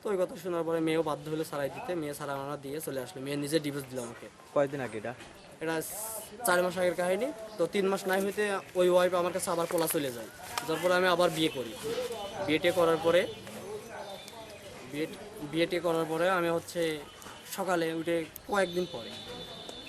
তো ওই কথা শোনার পরে মেয়েও বাধ্য হলো সারাই দিতে। মেয়ে সারা মানা দিয়ে চলে আসলো। মেয়ে নিজে ডিভোর্স দিল আমাকে। কয়দিন আগে এটা? এটা চার মাস আগের কাহিনী। তো তিন মাস নাই হইতে ওই ওয়াইফ আমার কাছে আবার পোলা চলে যায়। তারপরে আমি আবার বিয়ে করি। বিয়েটে করার পরে বিয়ে বিয়েটে করার পরে আমি হচ্ছে সকালে উঠে কয়েকদিন পরে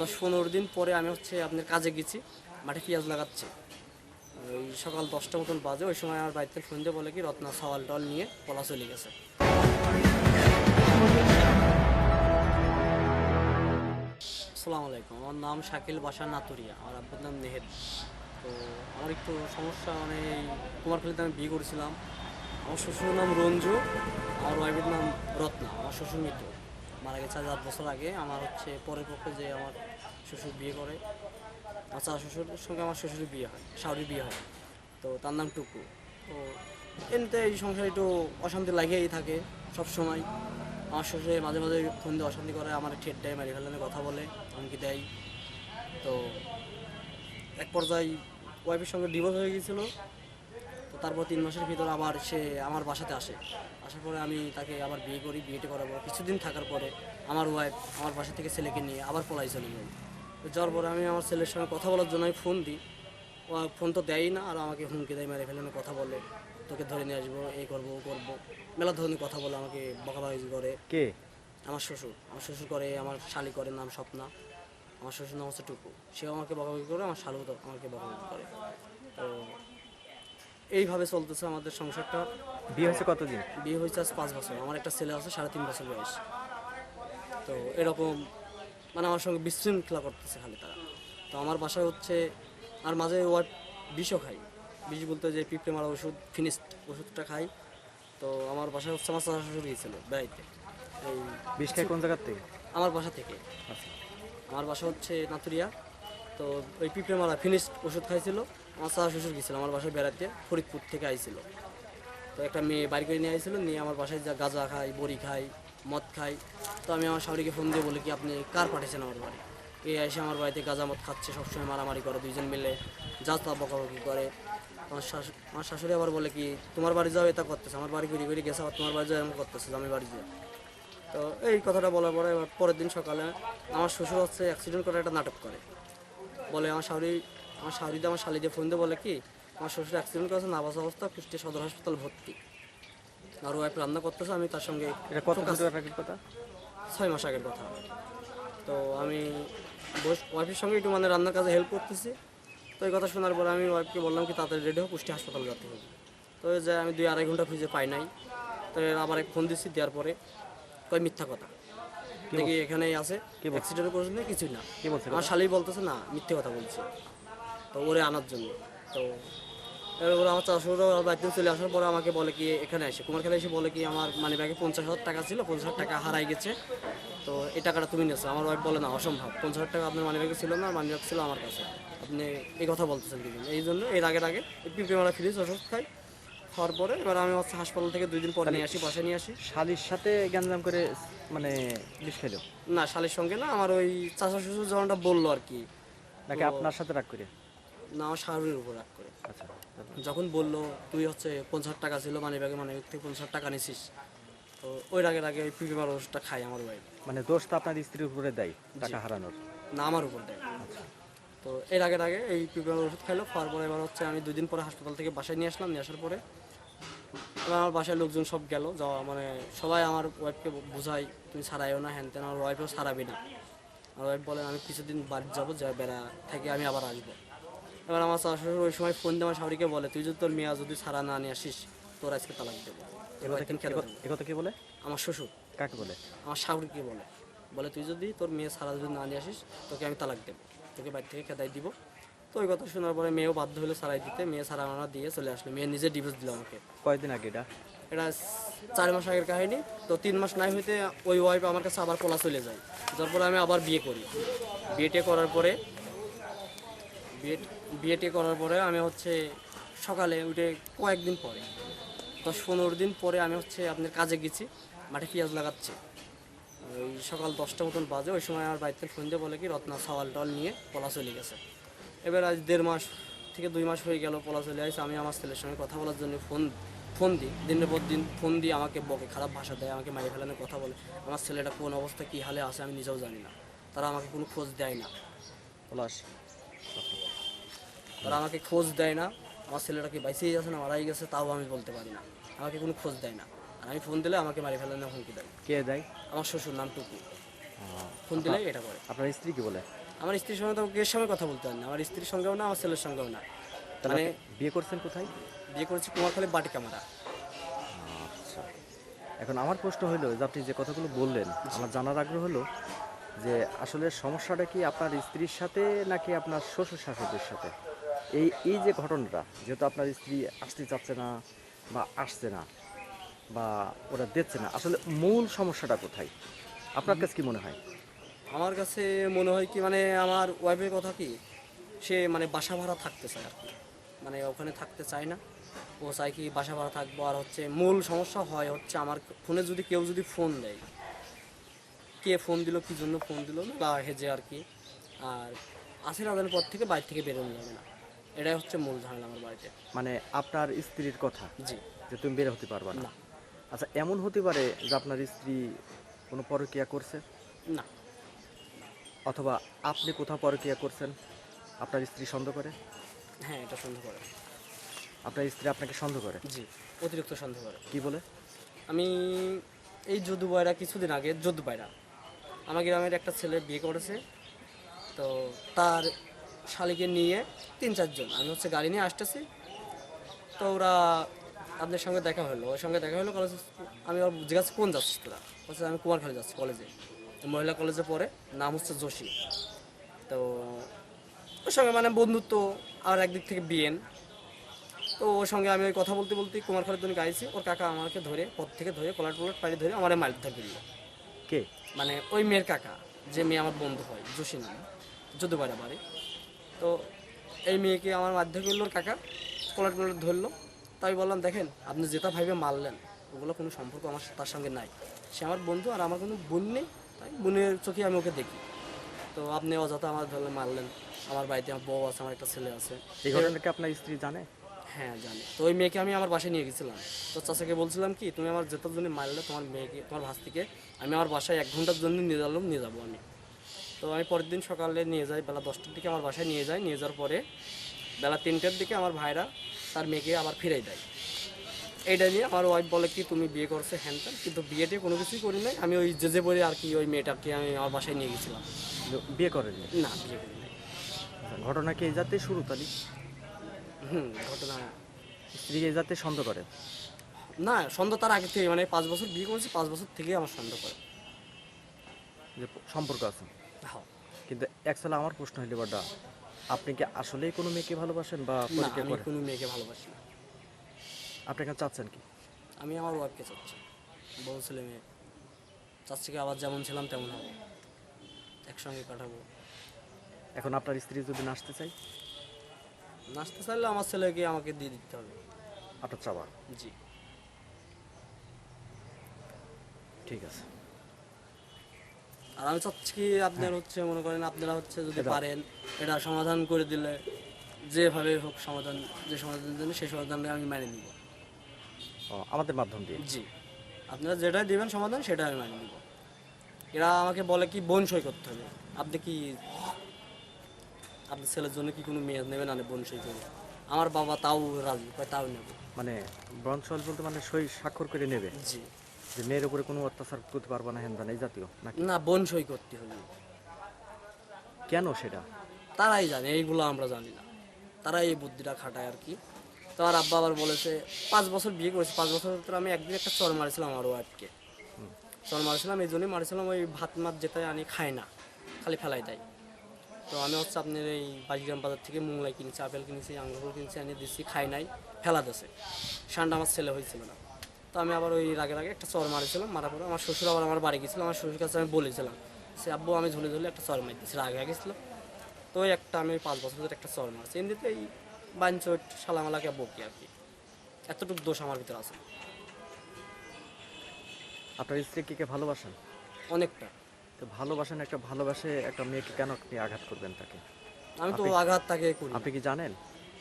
দশ পনেরো দিন পরে আমি হচ্ছে আপনার কাজে গেছি মাঠে পেঁয়াজ লাগাচ্ছি। ওই সকাল দশটা মতন বাজে ওই সময় আমার বাড়িতে ফোন দিয়ে বলে কি রত্না সওয়াল টল নিয়ে পলা চলে গেছে। আসসালামু আলাইকুম। আমার নাম শাকিল বাসা নাতুরিয়া আমার আব্বুর নাম নেহেদ তো আমার একটু সমস্যা মানে কুমারখালীতে আমি বিয়ে করেছিলাম। আমার শ্বশুরের নাম রঞ্জু, আমার ওয়াইফের নাম রত্না, আমার শ্বশুর মৃত মারা গেছে আজ আট বছর আগে। আমার হচ্ছে পরের পক্ষে যে আমার শ্বশুর বিয়ে করে চার শ্বশুরের সঙ্গে আমার শ্বশুরের বিয়ে হয় শাওরির বিয়ে হয়। তো তার নাম টুকু। তো এমনিতে এই সংসারে একটু অশান্তি লাগিয়েই থাকে সব সময় আমার শ্বশুরে মাঝে মাঝে ফোন দিয়ে অশান্তি করে, আমার ঠেট দেয় মারি ফেলানোর কথা বলে এমনকি দেয়। তো এক পর্যায়ে ওয়াইফের সঙ্গে ডিভোর্স হয়ে গিয়েছিল। তো তারপর তিন মাসের ভিতর আবার সে আমার বাসাতে আসে। আসার পরে আমি তাকে আবার বিয়ে করি, বিয়েটা করাবো। কিছুদিন থাকার পরে আমার ওয়াইফ আমার বাসা থেকে ছেলেকে নিয়ে আবার পলাই চলে তো যাওয়ার পরে আমি আমার ছেলের সঙ্গে কথা বলার জন্য ফোন দিই। ফোন তো দেয়ই না, আর আমাকে হুমকি দেয়, মেরে ফেলানো কথা বলে। তোকে ধরে নিয়ে আসব এই করব ও করব। মেলা ধরনের কথা বলে আমাকে বকাবাজি করে। কে? আমার শ্বশুর। আমার শ্বশুর করে আমার শালি করে নাম স্বপ্না। আমার শ্বশুর নাম হচ্ছে টুকু সেও আমাকে বকাবকি করে আমার শালু আমাকে বকাবকি করে। তো এইভাবে চলতেছে আমাদের সংসারটা। বিয়ে হয়েছে কতদিন? বিয়ে হয়েছে আজ পাঁচ বছর। আমার একটা ছেলে আছে সাড়ে তিন বছর বয়স। তো এরকম মানে আমার সঙ্গে বিশৃঙ্খলা করতেছে খালি তারা। তো আমার বাসায় হচ্ছে আর মাঝে ওয়ার বিষও খাই বিষ বলতে যে পিঁপড়ে মারা ওষুধ ফিনিশড ওষুধটা খাই। তো আমার বাসায় হচ্ছে আমার চাচা শ্বশুর গিয়েছিল বেড়াইতে। এই বিষ খায় কোন জায়গার থেকে? আমার বাসা থেকে। আচ্ছা। আমার বাসা হচ্ছে নাতুরিয়া। তো ওই পিঁপড়ে মারা ফিনিশড ওষুধ খাইছিল। আমার চাচা শ্বশুর গিয়েছিল আমার বাসায় বেড়াতে ফরিদপুর থেকে আইছিল। তো একটা মেয়ে বাড়ি করে নিয়ে আইছিল নিয়ে আমার বাসায় যা গাঁজা খাই বড়ি খাই মদ খাই। তো আমি আমার শাশুড়িকে ফোন দিয়ে বলি কি আপনি কার পাঠিয়েছেন আমার বাড়ি? এ এসে আমার বাড়িতে গাঁজা মদ খাচ্ছে সবসময় মারামারি করে দুইজন মিলে যা তা বকাবকি করে। আমার শাশু- আমার শাশুড়ি আবার বলে কি তোমার বাড়ি যাও এটা করতেছে আমার বাড়ি ঘুরি ঘুরি গেছে আবার তোমার বাড়ি যাও এমন করতেছে আমি বাড়ি যাও তো এই কথাটা বলার পরে এবার পরের দিন সকালে আমার শ্বশুর হচ্ছে অ্যাক্সিডেন্ট করে একটা নাটক করে। বলে আমার শাশুড়ি আমার শাশুড়িতে আমার শালিতে ফোন দিয়ে বলে কি আমার শ্বশুর অ্যাক্সিডেন্ট করেছে নাবাস অবস্থা কুষ্টিয়া সদর হাসপাতাল ভর্তি। আর ওয়াইফ রান্না করতেছে আমি তার সঙ্গে কথা? ছয় মাস আগের কথা। তো আমি ওয়াইফের সঙ্গে একটু মানে রান্নার কাজে হেল্প করতেছি। তো এই কথা শোনার পরে আমি ওয়াইফকে বললাম কি তাড়াতাড়ি রেডি হোক কুষ্টি হাসপাতাল যেতে হবে। তো যে আমি দুই আড়াই ঘণ্টা খুঁজে পাই নাই। তো আবার এক ফোন দিচ্ছি দেওয়ার পরে কয় মিথ্যা কথা। দেখি এখানেই আছে অ্যাক্সিডেন্ট করেছে না কিছুই না। কি বলছে আমার শালি বলতেছে না মিথ্যে কথা বলছে। তো ওরে আনার জন্য। তো এবার আমার চাষুরও বাড়িতে চলে আসার পরে আমাকে বলে কি এখানে এসে। কুমারখালী এসে বলে কি আমার মানে ব্যাগে পঞ্চাশ হাজার টাকা ছিল পঞ্চাশ হাজার টাকা হারাই গেছে। তো এই টাকাটা তুমি নিয়েছো। আমার ওয়াইফ বলে না অসম্ভব। পঞ্চাশ হাজার টাকা আপনার মানি ব্যাগে ছিল না মানি ব্যাগ ছিল আমার কাছে। আপনি এই কথা বলতেছেন কি এই জন্য এর আগের আগে পিঁপড়ে মারা ফ্রিজ ওষুধ খাই। খাওয়ার পরে এবার আমি হচ্ছে হাসপাতাল থেকে দুই দিন পরে নিয়ে আসি বাসায় নিয়ে আসি। শালির সাথে গ্যাঞ্জাম করে মানে বিষ খাইলো? না শালির সঙ্গে না আমার ওই চাষা শ্বশুর যখনটা বলল আর কি। নাকি আপনার সাথে রাগ করে? না আমার শাহরুর উপর রাগ করে। আচ্ছা। যখন বলল তুই হচ্ছে পঞ্চাশ টাকা ছিল মানে ব্যাগে মানে থেকে পঞ্চাশ টাকা নিছিস। তো ওই রাগের আগে ওই পিপিমার ওষুধটা খাই আমার ওয়াইফ মানে দোষটা আপনার স্ত্রীর উপরে দেয় টাকা হারানোর? না আমার উপর দেয়। আচ্ছা। তো এর আগের আগে এই পিপিমার ওষুধ খাইলো খাওয়ার পরে এবার হচ্ছে আমি দুদিন পরে হাসপাতাল থেকে বাসায় নিয়ে আসলাম নিয়ে আসার পরে এবার আমার বাসায় লোকজন সব গেল যাওয়া মানে সবাই আমার ওয়াইফকে বোঝাই তুমি ছাড়াইও না হ্যান তেন আমার ওয়াইফও ছাড়াবি না। আমার ওয়াইফ বলে আমি কিছুদিন বাড়ি যাব যা বেড়া থেকে আমি আবার আসব। এবার আমার শাশুড়ি ওই সময় ফোন দিয়ে আমার শাশুড়িকে বলে তুই যদি তোর মেয়া যদি ছাড়া না নিয়ে আসিস তোর আজকে তালাক দেবো। এবার কি বলে? আমার শ্বশুর। কাকে বলে? আমার শাশুড়িকে বলে। বলে তুই যদি তোর মেয়ে সারা যদি না নিয়ে আসিস তোকে আমি তালাক দেবো। তোকে বাড়ি থেকে খেদাই দিব। তো ওই কথা শোনার পরে মেয়েও বাধ্য হলো সারাই দিতে। মেয়ে সারা মানা দিয়ে চলে আসলো। মেয়ে নিজে ডিভোর্স দিল আমাকে। কয়েকদিন আগে এটা? এটা চার মাস আগের কাহিনী। তো তিন মাস নাই হইতে ওই ওয়াইফ আমার কাছে আবার পোলা চলে যায়। যার পরে আমি আবার বিয়ে করি। বিয়েটে করার পরে বিয়ে বিয়েটে করার পরে আমি হচ্ছে সকালে উঠে কয়েকদিন পরে, দশ পনেরো দিন পরে আমি হচ্ছে আপনার কাজে গেছি, মাঠে পেঁয়াজ লাগাচ্ছি। ওই সকাল দশটা মতন বাজে, ওই সময় আমার বাড়িতে ফোন দিয়ে বলে কি, রত্না সাওয়াল টল নিয়ে পলা চলে গেছে। এবার আজ দেড় মাস থেকে দুই মাস হয়ে গেল পলা চলে আসছে আমি আমার ছেলের সঙ্গে কথা বলার জন্য ফোন ফোন দিই। দিনের পর দিন ফোন দিয়ে আমাকে বকে, খারাপ ভাষা দেয়, আমাকে মারি ফেলানোর কথা বলে। আমার ছেলেটা কোন অবস্থা, কী হালে আছে আমি নিজেও জানি না। তারা আমাকে কোনো খোঁজ দেয় না। পলাশ তারা আমাকে খোঁজ দেয় না। আমার ছেলেটা কি বাইসেই গেছে না মারাই গেছে তাও আমি বলতে পারি না। আমাকে কোনো খোঁজ দেয় না। আর আমি ফোন দিলে আমাকে মারি ফেলানোর হুমকি দেয়। কে দেয়? আমার শ্বশুর নাম টুকু ফোন দিলে এটা করে। আপনার স্ত্রী কি বলে? আমার স্ত্রীর সঙ্গে তো এর সঙ্গে কথা বলতে পারি না। আমার স্ত্রীর সঙ্গেও না আমার ছেলের সঙ্গেও না। মানে বিয়ে করছেন কোথায়? বিয়ে করেছি কুমারখালী বাটি ক্যামেরা আচ্ছা। এখন আমার প্রশ্ন হলো যে আপনি যে কথাগুলো বললেন আমার জানার আগ্রহ হলো যে আসলে সমস্যাটা কি আপনার স্ত্রীর সাথে নাকি আপনার শ্বশুর শাশুড়ির সাথে? এই এই যে ঘটনাটা, যেহেতু আপনার স্ত্রী আসতে চাচ্ছে না বা আসছে না বা ওরা দিচ্ছে না, আসলে মূল সমস্যাটা কোথায়? আপনার কাছে কি মনে হয়? আমার কাছে মনে হয় কি মানে আমার ওয়াইফের কথা কি, সে মানে বাসা ভাড়া থাকতে চায় আর কি। মানে ওখানে থাকতে চায় না, ও চায় কি বাসা ভাড়া থাকব আর হচ্ছে মূল সমস্যা হয় হচ্ছে আমার ফোনে যদি কেউ যদি ফোন দেয়, কে ফোন দিল, কি জন্য ফোন দিল, বা হেজে আর কি, আর আশির আদানের পর থেকে, বাইরে থেকে বেরোনো যাবে না। এটাই হচ্ছে মূল ঝামেলা আমার বাড়িতে। মানে আপনার স্ত্রীর কথা? জি। যে তুমি বের হতে পারবে না। না। আচ্ছা এমন হতে পারে যে আপনার স্ত্রী কোনো পরকীয়া করছে? না। অথবা আপনি কোথাও পরকীয়া করছেন? আপনার স্ত্রী সন্দেহ করে? হ্যাঁ এটা সন্দেহ করে। আপনার স্ত্রী আপনাকে সন্দেহ করে? জি অতিরিক্ত সন্দেহ করে। কি বলে? আমি এই যদু বয়রা কিছুদিন আগে যদু বয়রা আমার গ্রামের একটা ছেলে বিয়ে করেছে। তো তার শালিকে নিয়ে তিন চারজন। আমি হচ্ছে গাড়ি নিয়ে আসতেছি। তো ওরা আপনার সঙ্গে দেখা হলো। ওর সঙ্গে দেখা হলো কলেজ আমি ওর জিজ্ঞাসা কোন যাচ্ছিস তোরা? বলছে আমি কুমারখালী যাচ্ছি কলেজে তো মহিলা কলেজে পড়ে। নাম হচ্ছে যোশী তো ওর সঙ্গে মানে বন্ধুত্ব আর একদিক থেকে বিয়েন তো ওর সঙ্গে আমি ওই কথা বলতে বলতে কুমারখালীর জন্য গাইছি ওর কাকা আমাকে ধরে পথ থেকে ধরে কলার টলার পাড়ি ধরে আমার মালিক ধরে দিল। কে? মানে ওই মেয়ের কাকা যে মেয়ে আমার বন্ধু হয় যোশী নাম। যদুবাড়া বাড়ি। তো এই মেয়েকে আমার মাধ্যমে করল কাকা কলার টলার ধরলো। তাই বললাম দেখেন আপনি যেটা ভাইবে মারলেন। ওগুলো কোনো সম্পর্ক আমার তার সঙ্গে নাই। সে আমার বন্ধু আর আমার কোনো বোন নেই তাই বোনের চোখে আমি ওকে দেখি। তো আপনি অযথা আমার ধরলে মারলেন। আমার বাড়িতে আমার বউ আছে আমার একটা ছেলে আছে। এই ঘটনাকে আপনার স্ত্রী জানে? হ্যাঁ জানি। তো ওই মেয়েকে আমি আমার বাসায় নিয়ে গেছিলাম। তো চাচাকে বলছিলাম কি তুমি আমার যেটার জন্য মারলে তোমার মেয়েকে তোমার ভাস্তিকে আমি আমার বাসায় এক ঘণ্টার জন্য নিয়ে গেলাম নিয়ে যাব আমি। তো আমি পরের দিন সকালে নিয়ে যাই বেলা দশটার দিকে আমার বাসায় নিয়ে যাই। নিয়ে যাওয়ার পরে বেলা তিনটার দিকে আমার ভাইরা তার মেয়েকে আবার ফিরাই দেয়। এইটা নিয়ে আমার ওয়াইফ বলে কি তুমি বিয়ে করছ হ্যান কিন্তু বিয়েটি কোনো কিছুই করি নাই। আমি ওই যে যে বলে আর কি ওই মেয়েটাকে আমি আমার বাসায় নিয়ে গেছিলাম। বিয়ে করেননি না বিয়ে করি নাই। আচ্ছা, ঘটনা কি এই জাতে শুরু তালি হুম ঘটনা স্ত্রী এই জাতে সন্দেহ করে? না সন্দেহ তার আগে থেকে মানে পাঁচ বছর বিয়ে করেছি পাঁচ বছর থেকে আমার সন্দেহ করে। যে সম্পর্ক আছে। কিন্তু অ্যাকচুয়ালি আমার প্রশ্ন হইলে বাড্ডা আপনি কি আসলেই কোনো মেয়েকে ভালোবাসেন বা আমি করেন? কোনো মেয়েকে ভালোবাসি না। আপনি কেন চাচ্ছেন কি? আমি আমার ওয়াইফকে চাচ্ছি। বউ ছেলে মেয়ে। চাচ্ছি কি আবার যেমন ছিলাম তেমন হব। একসঙ্গে কাটাবো। এখন আপনার স্ত্রী যদি নাচতে চাই নাচতে চাইলে আমার ছেলেকে আমাকে দিয়ে দিতে হবে। আপনার চাওয়া? জি। ঠিক আছে। আর আমি চাচ্ছি কি আপনার হচ্ছে মনে করেন আপনারা হচ্ছে যদি পারেন এটা সমাধান করে দিলে যেভাবে হোক সমাধান যে সমাধানের জন্য সেই সমাধানটা আমি মেনে নিব। আমাদের মাধ্যম দিয়ে? জি। আপনারা যেটাই দিবেন সমাধান সেটা আমি মেনে নিব। এরা আমাকে বলে কি বোন সই করতে হবে। আপনি কি আপনার ছেলের জন্য কি কোনো মেয়ে নেবেন? না বোন সই করবে আমার বাবা তাও রাজি তাও নেব। মানে ব্রঞ্চল বলতে মানে সই স্বাক্ষর করে নেবে? জি। যে মেয়ের উপরে কোনো অত্যাচার করতে পারবে না হ্যান এই জাতীয় নাকি? না বোন সই করতে হবে কেন সেটা? তারাই জানে এইগুলো আমরা জানি না। তারা এই বুদ্ধিটা খাটায় আর কি। তো আমার আব্বা আবার বলেছে পাঁচ বছর বিয়ে করেছি পাঁচ বছর আমি একদিন একটা চর মারিছিলাম আমার ওয়াইফকে চর মারিছিলাম এই জন্যই মারিছিলাম ওই ভাত মাত যেটা আনি খায় না খালি ফেলাই দেয়। তো আমি হচ্ছে আপনার এই বাজিগ্রাম বাজার থেকে মুংলাই কিনেছি আপেল কিনেছি আঙ্গুর কিনেছি আনিয়ে দিচ্ছি খাই নাই ফেলা দিছে। সানটা আমার ছেলে হয়েছিল না। তো আমি আবার ওই রাগে রাগে একটা চর মারিছিলাম মারার পরে আমার শ্বশুর আবার আমার বাড়ি গেছিল আমার শ্বশুর কাছে আমি বলেছিলাম সে আব্বু আমি ঝুলে ঝুলে একটা চর মারতেছি রাগে গেছিল তো ওই একটা আমি পাঁচ বছর ধরে একটা চর মারছি। এমনিতে এই বাঞ্চট সালামালাকে বকি আর কি। এতটুকু দোষ আমার ভিতরে আছে। আপনার স্ত্রীকে কে ভালোবাসেন? অনেকটা। তো ভালোবাসেন একটা ভালোবাসে একটা মেয়েকে কেন আপনি আঘাত করবেন তাকে? আমি তো আঘাত তাকে করি আপনি কি জানেন?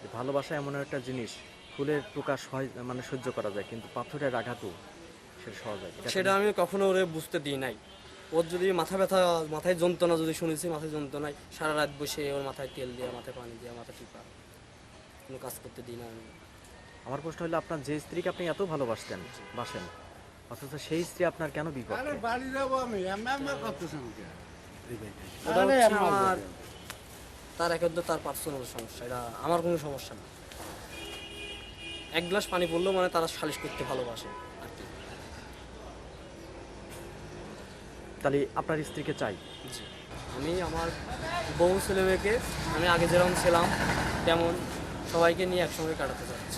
যে ভালোবাসা এমন একটা জিনিস ফুলের প্রকাশ হয় মানে সহ্য করা যায় কিন্তু পাথরের আঘাতও সেটা সহজ হয়। সেটা আমি কখনো ওরে বুঝতে দিই নাই। ওর যদি মাথা ব্যথা মাথায় যন্ত্রণা যদি শুনেছি মাথায় যন্ত্রণায় সারা রাত বসে ওর মাথায় তেল দেওয়া মাথায় পানি দেওয়া মাথা টিপা। কোনো কাজ করতে দিই না আমি। আমার প্রশ্ন হলো আপনার যে স্ত্রীকে আপনি এত ভালোবাসতেন বাসেন অথচ সেই স্ত্রী আপনার কেন বিপদ তার একদম তার পার্সোনাল সমস্যা এটা আমার কোনো সমস্যা না। এক গ্লাস পানি পড়লেও মানে তারা সালিশ করতে ভালোবাসে আর কি। তাহলে আপনার স্ত্রীকে চাই? জি। আমি আমার বউ ছেলে মেয়েকে আমি আগে যেরকম ছিলাম তেমন সবাইকে নিয়ে একসঙ্গে কাটাতে চাচ্ছি।